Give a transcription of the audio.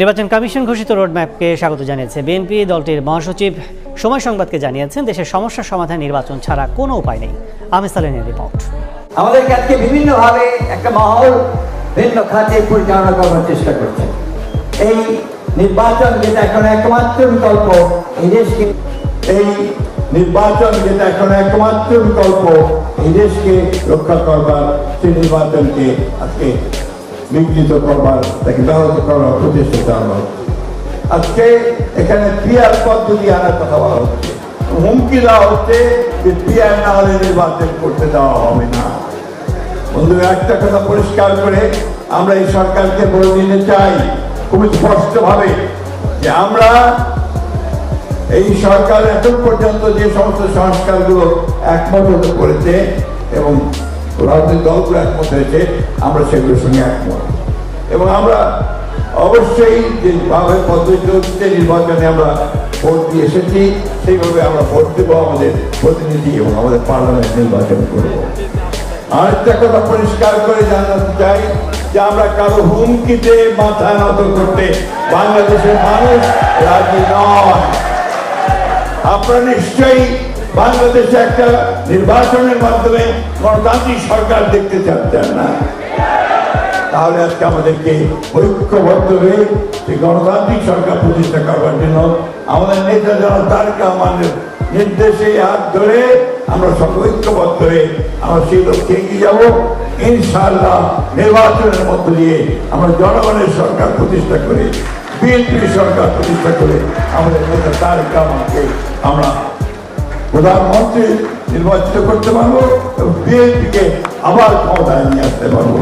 নির্বাচন কমিশন ঘোষিত রোডম্যাপকে স্বাগত জানিয়েছে বিএনপি দলটির মহাসচিব। সময় সংবাদকে জানিয়েছেন, দেশের সমস্যার সমাধান নির্বাচন ছাড়া কোনো উপায় নেই। আমি সালেনের রিপোর্ট। আমাদেরকে আজকে বিভিন্নভাবে একটা মহল ভিন্ন খাতে পরিচালনা করার চেষ্টা করছে। এই নির্বাচন যেটা এখন একমাত্র বিকল্প, এই দেশকে এই নির্বাচন যেটা এখন একমাত্র বিকল্প, এই দেশকে রক্ষা করবার সেই নির্বাচনকে আজকে বিঘ্নিত করবার, তাকে ব্যাহত করবার প্রচেষ্টা চালানো। আজকে এখানে পিয়ার পদ্ধতি আনার কথা বলা হচ্ছে, হুমকি দেওয়া হচ্ছে যে পিয়ার না হলে নির্বাচন করতে দেওয়া হবে না বন্ধুরা, একটা কথা পরিষ্কার করে আমরা এই সরকারকে বলে দিতে চাই, খুব স্পষ্টভাবে যে আমরা এই সরকার এখন পর্যন্ত যে সমস্ত সংস্কারগুলো একমত হতে করেছে এবং রাজনৈতিক দলগুলো একমত হয়েছে, আমরা সেগুলোর সঙ্গে একমত। এবং আমরা অবশ্যই যেভাবে পদ্ধতি হচ্ছে নির্বাচনে আমরা ভোট দিয়ে এসেছি, সেইভাবে আমরা ভোট দেবো আমাদের প্রতিনিধি এবং আমাদের পার্লামেন্ট নির্বাচন করব। আরেকটা কথা পরিষ্কার করে জানাতে চাই, যে আমরা কারও হুমকিতে মাথা নত করতে বাংলাদেশের মানুষ রাজি নয়। আপনারা নিশ্চয়ই বাংলাদেশে একটা নির্বাচনের মাধ্যমে গণতান্ত্রিক সরকার দেখতে চাচ্ছেন না। তাহলে আজকে আমাদেরকে ঐক্যবদ্ধ হয়ে সেই গণতান্ত্রিক সরকার প্রতিষ্ঠা করবার জন্য আমাদের নেতা যারা তারেক রহমানের নির্দেশে হাত ধরে আমরা সব ঐক্যবদ্ধ হয়ে আমরা সেই লক্ষ্যে এগিয়ে যাব। ইনশাআল্লাহ নির্বাচনের মধ্য দিয়ে আমরা জনগণের সরকার প্রতিষ্ঠা করে বিএনপি সরকার প্রতিষ্ঠা করে আমাদের নেতা তারেক রহমানকে আমরা প্রধানমন্ত্রী নির্বাচিত করতে পারব এবং বিএনপিকে আবার ক্ষমতায় নিয়ে আসতে পারব।